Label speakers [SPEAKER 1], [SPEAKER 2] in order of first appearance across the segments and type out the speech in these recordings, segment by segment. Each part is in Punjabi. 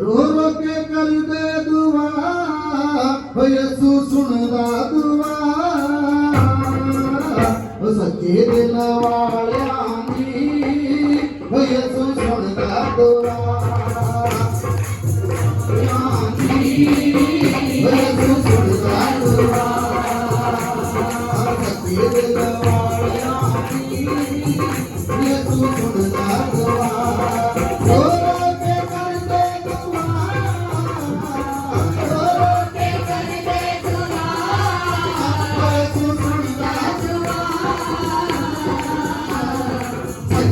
[SPEAKER 1] ਰੋ ਰੋ ਕੇ ਕਰਦੇ ਦੁਆ ਓ ਯਸੂ ਸੁਣਦਾ ਦੁਆ। ਓ ਸੱਚੇ ਦਿਲ ਵਾਲਿਆ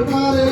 [SPEAKER 1] parei.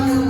[SPEAKER 1] Thank
[SPEAKER 2] you.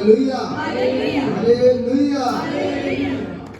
[SPEAKER 2] Hallelujah.